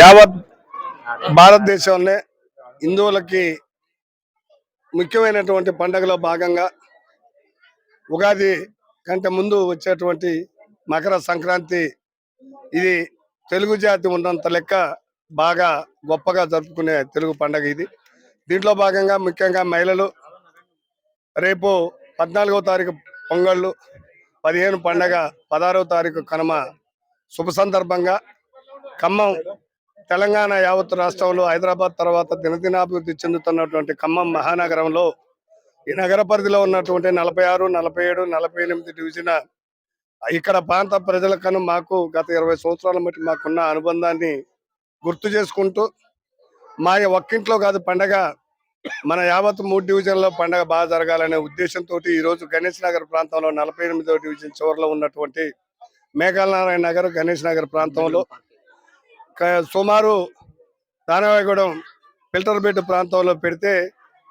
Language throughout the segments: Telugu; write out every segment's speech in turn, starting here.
యావత్ భారతదేశంలో హిందువులకి ముఖ్యమైనటువంటి పండుగలో భాగంగా ఉగాది కంటే ముందు వచ్చేటువంటి మకర సంక్రాంతి ఇది తెలుగు జాతి ఉన్నంత లెక్క బాగా గొప్పగా జరుపుకునే తెలుగు పండగ ఇది. దీంట్లో భాగంగా ముఖ్యంగా మహిళలు రేపు పద్నాలుగో తారీఖు పొంగళ్ళు పదిహేను పండగ పదహారవ తారీఖు కనుమ శుభ సందర్భంగా ఖమ్మం తెలంగాణ యావత్ రాష్ట్రంలో హైదరాబాద్ తర్వాత దినదినాభివృద్ధి చెందుతున్నటువంటి ఖమ్మం మహానగరంలో ఈ నగర పరిధిలో ఉన్నటువంటి నలభై ఆరు నలభై ఏడు నలభై ఎనిమిది డివిజన్ ఇక్కడ ప్రాంత ప్రజలకను మాకు గత ఇరవై సంవత్సరాల బట్టి మాకున్న అనుబంధాన్ని గుర్తు చేసుకుంటూ మా ఒక్కింట్లో కాదు పండగ మన యావత్ మూడు డివిజన్లో పండగ బాగా జరగాలనే ఉద్దేశంతో ఈ రోజు గణేష్ నగర్ ప్రాంతంలో నలభై ఎనిమిదో డివిజన్ చివరిలో ఉన్నటువంటి మేఘాలనారాయణ నగర్ గణేష్ నగర్ ప్రాంతంలో సుమారు దానవాయగూడెం ఫిల్టర్ బెడ్ ప్రాంతంలో పెడితే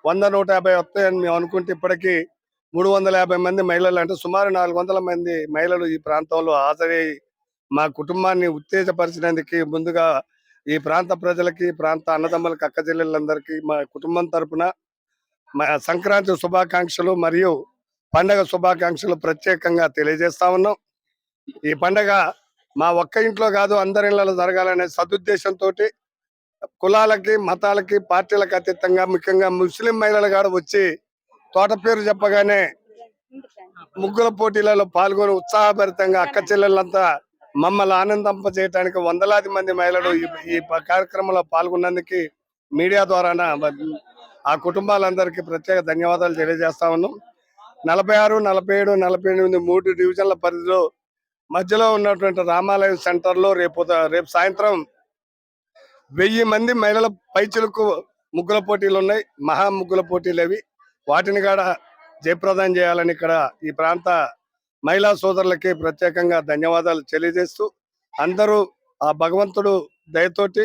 వంద నూట యాభై వస్తాయని మేము అనుకుంటే ఇప్పటికీ మూడు వందల యాభై మంది మహిళలు అంటే సుమారు నాలుగు వందల మంది మహిళలు ఈ ప్రాంతంలో హాజరై మా కుటుంబాన్ని ఉత్తేజపరిచినందుకు ముందుగా ఈ ప్రాంత ప్రజలకి ప్రాంత అన్నదమ్ములకి అక్క చెల్లెళ్ళందరికీ మా కుటుంబం తరఫున మా సంక్రాంతి శుభాకాంక్షలు మరియు పండగ శుభాకాంక్షలు ప్రత్యేకంగా తెలియజేస్తా ఉన్నాం. ఈ పండగ మా ఒక్క ఇంట్లో కాదు అందరి ఇళ్ళలో జరగాలనే సదుద్దేశంతో కులాలకి మతాలకి పార్టీలకు అతీతంగా ముఖ్యంగా ముస్లిం మహిళలు కూడా వచ్చి తోట పేరు చెప్పగానే ముగ్గుల పోటీలలో పాల్గొని ఉత్సాహభరితంగా అక్క చెల్లెళ్ళంతా మమ్మల్ని ఆనందింప చేయడానికి వందలాది మంది మహిళలు ఈ- కార్యక్రమంలో పాల్గొన్నందుకు మీడియా ద్వారా ఆ కుటుంబాలందరికీ ప్రత్యేక ధన్యవాదాలు తెలియజేస్తా ఉన్నాం. నలభై ఆరు నలభై ఏడు నలభై ఎనిమిది మూడు డివిజన్ల పరిధిలో మధ్యలో ఉన్నటువంటి రామాలయం సెంటర్లో రేపు రేపు సాయంత్రం వెయ్యి మంది మహిళల పైచులకు ముగ్గుల పోటీలు ఉన్నాయి. మహా ముగ్గుల పోటీలు అవి. వాటిని కూడా జయప్రదం చేయాలని ఇక్కడ ఈ ప్రాంత మహిళా సోదరులకి ప్రత్యేకంగా ధన్యవాదాలు తెలియజేస్తూ అందరూ ఆ భగవంతుడు దయతోటి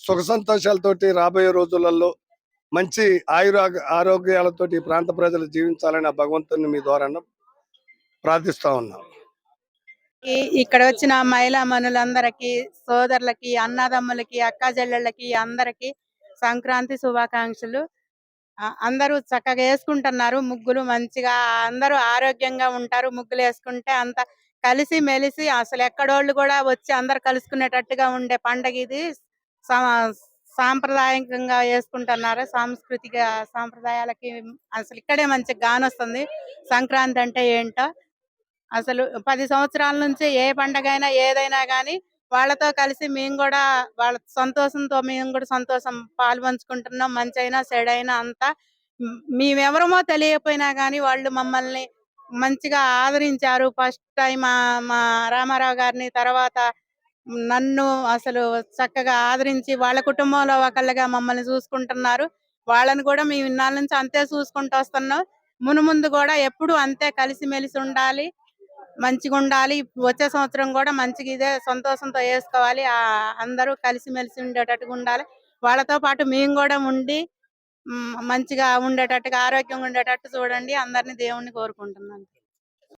సుఖ సంతోషాలతోటి రాబోయే రోజులలో మంచి ఆయుర ఆరోగ్యాలతోటి ఈ ప్రాంత ప్రజలు జీవించాలని ఆ భగవంతుని మీ ద్వారా ప్రార్థిస్తా ఉన్నాం. ఇక్కడ వచ్చిన మహిళా మనులందరికీ సోదరులకి అన్నదమ్ములకి అక్కజెల్లెళ్ళకి అందరికీ అందరికి సంక్రాంతి శుభాకాంక్షలు. అందరూ చక్కగా వేసుకుంటున్నారు ముగ్గులు మంచిగా. అందరూ ఆరోగ్యంగా ఉంటారు ముగ్గులు వేసుకుంటే అంత కలిసి మెలిసి అసలు ఎక్కడోళ్ళు కూడా వచ్చి అందరు కలుసుకునేటట్టుగా ఉండే పండగ ఇది. సా- సాంప్రదాయకంగా వేసుకుంటున్నారు. సాంస్కృతిక సాంప్రదాయాలకి అసలు ఇక్కడే మంచి గానొస్తుంది. సంక్రాంతి అంటే ఏంటో అసలు పది సంవత్సరాల నుంచి ఏ పండగ అయినా ఏదైనా కానీ వాళ్ళతో కలిసి మేము కూడా వాళ్ళ సంతోషంతో మేము కూడా సంతోషం పాలు పంచుకుంటున్నాం. మంచి అయినా చెడైనా అంతా మేమెవరమో తెలియకపోయినా కానీ వాళ్ళు మమ్మల్ని మంచిగా ఆదరించారు. ఫస్ట్ టైం మా మా రామారావు గారిని తర్వాత నన్ను అసలు చక్కగా ఆదరించి వాళ్ళ కుటుంబంలో ఒకళ్ళగా మమ్మల్ని చూసుకుంటున్నారు. వాళ్ళని కూడా మేము ఇన్నాళ్ళ నుంచి అంతే చూసుకుంటూ వస్తున్నాం. మును ముందు కూడా ఎప్పుడు అంతే కలిసిమెలిసి ఉండాలి. మంచిగా ఉండాలి. వచ్చే సంవత్సరం కూడా మంచిగా ఇదే సంతోషంతో వేసుకోవాలి. ఆ అందరూ కలిసిమెలిసి ఉండేటట్టుగా ఉండాలి. వాళ్ళతో పాటు మేము కూడా ఉండి మంచిగా ఉండేటట్టుగా ఆరోగ్యంగా ఉండేటట్టు చూడండి. అందరినీ దేవుణ్ణి కోరుకుంటున్నాను.